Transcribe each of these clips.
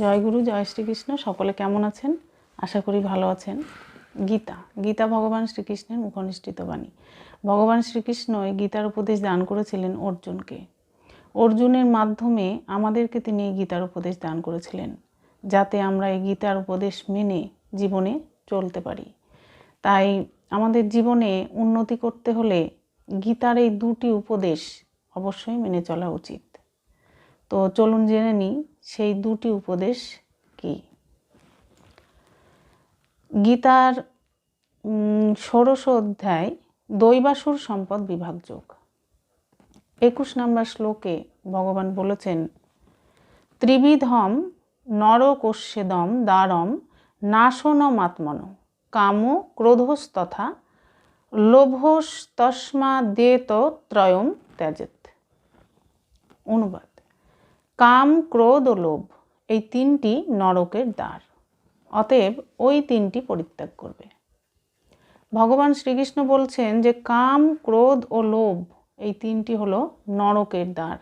জয় গুরু, জয় শ্রীকৃষ্ণ। সকলে কেমন আছেন? আশা করি ভালো আছেন। গীতা গীতা ভগবান শ্রীকৃষ্ণের মুখনিষ্ঠিত বাণী। ভগবান শ্রীকৃষ্ণ এই গীতার উপদেশ দান করেছিলেন অর্জুনকে। অর্জুনের মাধ্যমে আমাদেরকে তিনি এই গীতার উপদেশ দান করেছিলেন, যাতে আমরা এই গীতার উপদেশ মেনে জীবনে চলতে পারি। তাই আমাদের জীবনে উন্নতি করতে হলে গীতার এই দুটি উপদেশ অবশ্যই মেনে চলা উচিত। তো চলুন জেনে নিই সেই দুটি উপদেশ কি? গীতার ষোড়শ অধ্যায়, দৈবাসুর সম্পদ বিভাগযোগ একুশ নম্বর শ্লোকে ভগবান বলেছেন, ত্রিবিধম নরকোষ্যেদম দ্বারম নাশনমাত্মন কাম ক্রোধস্তথা লোভস্তস্মা দেত ত্রয়ম ত্যাজেত। অনুবাদ। কাম, ক্রোধ ও লোভ, এই তিনটি নরকের দ্বার। অতএব ওই তিনটি পরিত্যাগ করবে। ভগবান শ্রীকৃষ্ণ বলছেন যে কাম, ক্রোধ ও লোভ, এই তিনটি হলো নরকের দ্বার।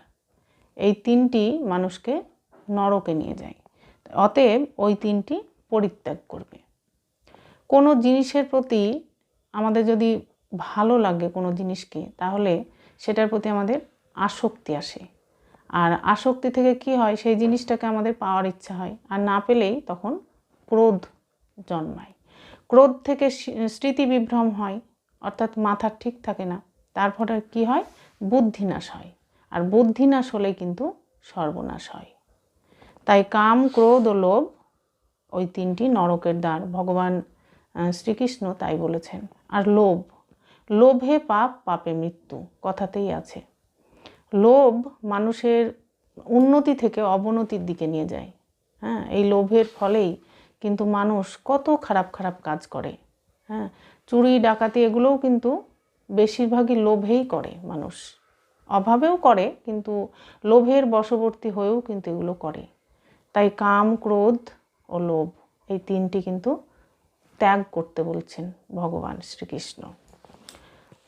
এই তিনটি মানুষকে নরকে নিয়ে যায়। অতএব ওই তিনটি পরিত্যাগ করবে। কোনো জিনিসের প্রতি আমাদের যদি ভালো লাগে কোনো জিনিসকে, তাহলে সেটার প্রতি আমাদের আসক্তি আসে। আর আসক্তি থেকে কি হয়? সেই জিনিসটাকে আমাদের পাওয়ার ইচ্ছা হয়। আর না পেলেই তখন ক্রোধ জন্মায়। ক্রোধ থেকে স্মৃতি বিভ্রম হয়, অর্থাৎ মাথা ঠিক থাকে না। তার ফলে কী হয়? বুদ্ধিনাশ হয়। আর বুদ্ধিনাশ হলেই কিন্তু সর্বনাশ হয়। তাই কাম, ক্রোধ ও লোভ ওই তিনটি নরকের দ্বার ভগবান শ্রীকৃষ্ণ তাই বলেছেন। আর লোভ। লোভে পাপ, পাপে মৃত্যু কথাতেই আছে। লোভ মানুষের উন্নতি থেকে অবনতির দিকে নিয়ে যায়। হ্যাঁ এই লোভের ফলেই কিন্তু মানুষ কত খারাপ খারাপ কাজ করে। হ্যাঁ চুরি, ডাকাতি এগুলোও কিন্তু বেশিরভাগই লোভেই করে মানুষ। অভাবেও করে, কিন্তু লোভের বশবর্তী হয়েও কিন্তু এগুলো করে। তাই কাম, ক্রোধ ও লোভ এই তিনটি কিন্তু ত্যাগ করতে বলছেন ভগবান শ্রীকৃষ্ণ।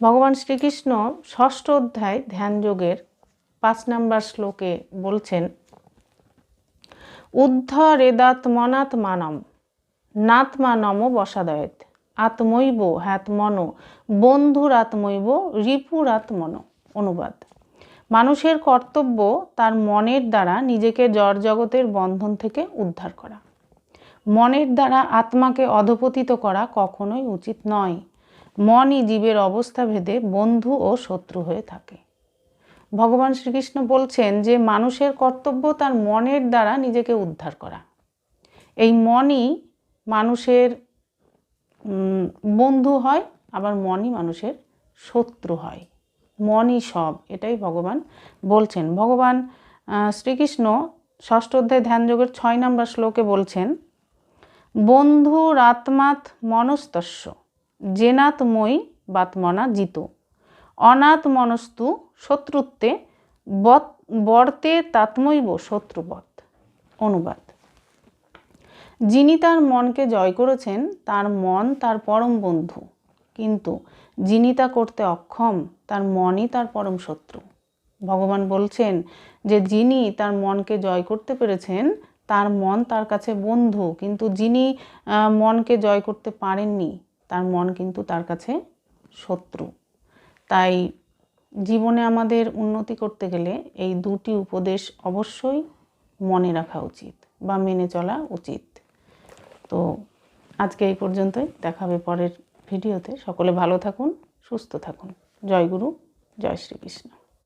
ভগবান শ্রীকৃষ্ণ ষষ্ঠ অধ্যায় ধ্যান যোগের পাঁচ নম্বর শ্লোকে বলছেন উদ্ধরেদাত্মনাত্মানম নাত্মানম বসাদয়েত, আত্মৈব হ্যাতমন বন্ধুর আত্মৈব রিপুর আত্মন অনুবাদ। মানুষের কর্তব্য তার মনের দ্বারা নিজেকে জড় জগতের বন্ধন থেকে উদ্ধার করা। মনের দ্বারা আত্মাকে অধপতিত করা কখনোই উচিত নয়। মনই জীবের অবস্থা ভেদে বন্ধু ও শত্রু হয়ে থাকে। ভগবান শ্রীকৃষ্ণ বলছেন যে মানুষের কর্তব্য তার মনের দ্বারা নিজেকে উদ্ধার করা। এই মনই মানুষের বন্ধু হয়, আবার মনই মানুষের শত্রু হয়। মনই সব, এটাই ভগবান বলছেন। ভগবান শ্রীকৃষ্ণ ষষ্ঠ অধ্যায় ধ্যান যোগের ছয় নম্বর শ্লোকে বলছেন বন্ধুরাত্মাত মনস্তস্য জেনাত্ময়ী বাত্মনা জিত। অনাথ মনস্তু শত্রুত্বে বর্তে তাত্মৈব শত্রুবৎ। অনুবাদ। যিনি তার মনকে জয় করেছেন, তার মন তার পরম বন্ধু। কিন্তু যিনি তা করতে অক্ষম, তার মনই তার পরম শত্রু। ভগবান বলছেন যে, যিনি তার মনকে জয় করতে পেরেছেন, তার মন তার কাছে বন্ধু। কিন্তু যিনি মনকে জয় করতে পারেননি, তার মন কিন্তু তার কাছে শত্রু। তাই জীবনে আমাদের উন্নতি করতে গেলে এই দুটি উপদেশ অবশ্যই মনে রাখা উচিত বা মেনে চলা উচিত। তো আজকে এই পর্যন্তই। দেখাবে পরের ভিডিওতে। সকলে ভালো থাকুন, সুস্থ থাকুন। জয় গুরু, জয় শ্রীকৃষ্ণ।